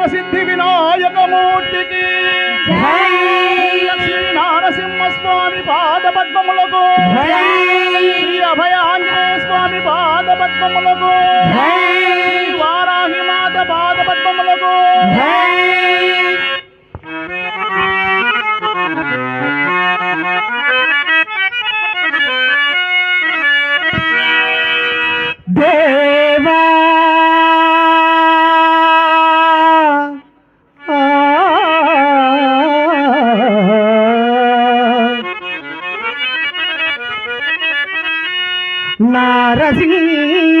వరసిద్ధి వినాయకమూర్తికి. లక్ష్మీ నారసింహ స్వామి పాద పద్మములకు శ్రీ అభయ ఆంజనేయ స్వామి పాద పద్మములకు శ్రీ వారాహి మాత నారసింహుడా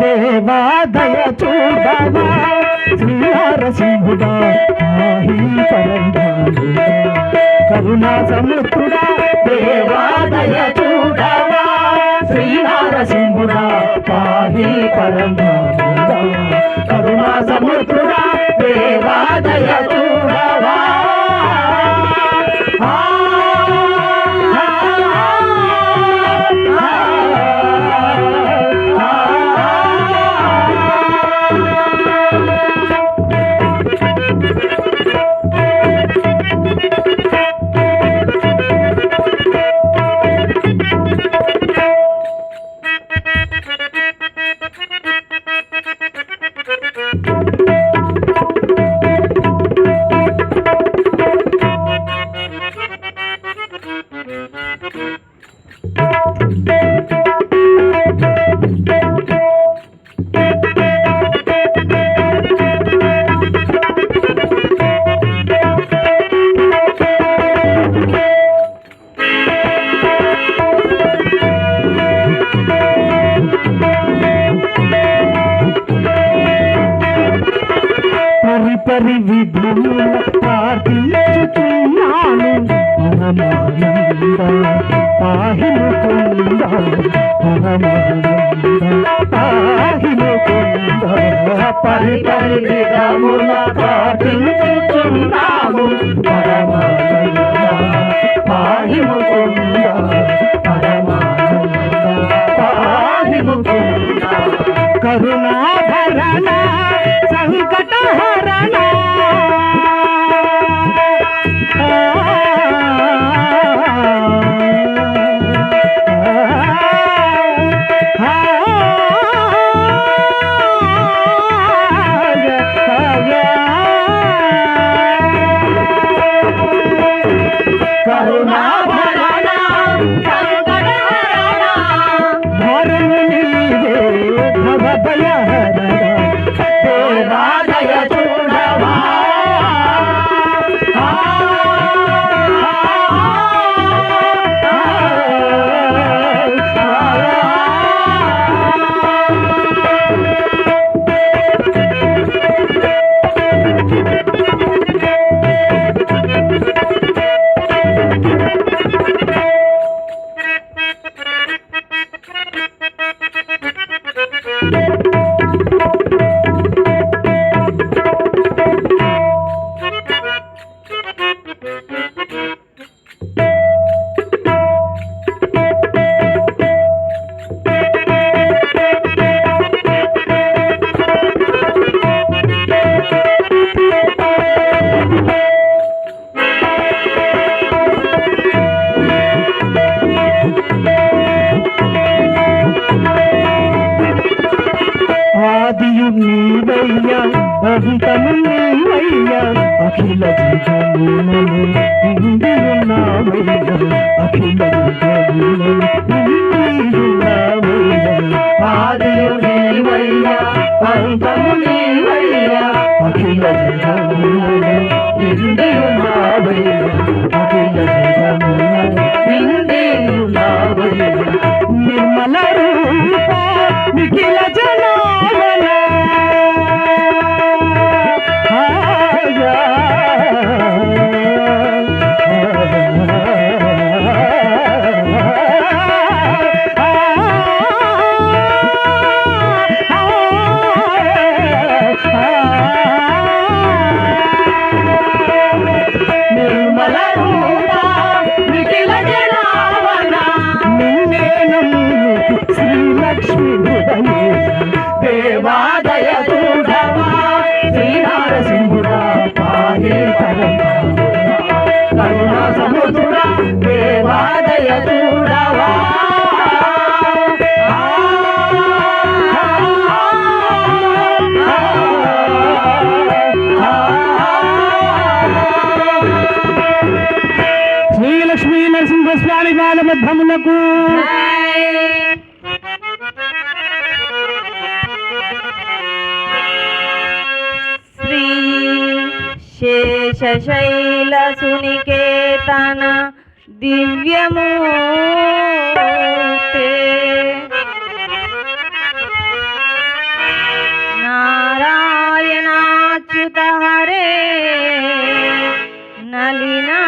దేవాదయ చూడవా శ్రీనరసింహుడా కరుణా సముద్రుడా దేవాదయ చూ శ్రీనరసింహుడా పాహి పరంధానుడా పాహిముకుంద పరమానంద పాహిముకుంద విధముల పరమానంద పాహిముకుంద పరమానంద పాహిముకుంద కరుణాభరణ సంకటహరణ నీవయ్యా అంతము నీవయ్యా అఖిల జీవములను ఇందియున్నావయ్యా అఖిల జీవములను ఇందియున్నావయ్యా ఆదియు నీవయ్యా అంతము నీవయ్యా అఖిల జీవములను ఇందియున్నావయ్యా అఖిల స్వామి బాలబద్ధములకు శ్రీ శేషశైల సునికేతన దివ్యము నారాయణాచ్యుత హరే నలినా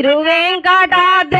திருவேங்காட்டாத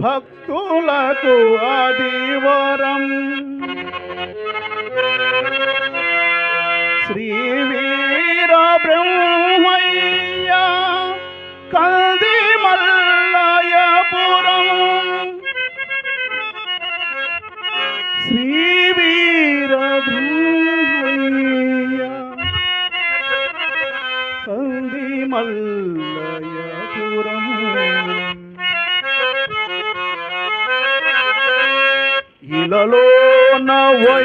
భక్తులకు ఆదివరం. నీలలో నవై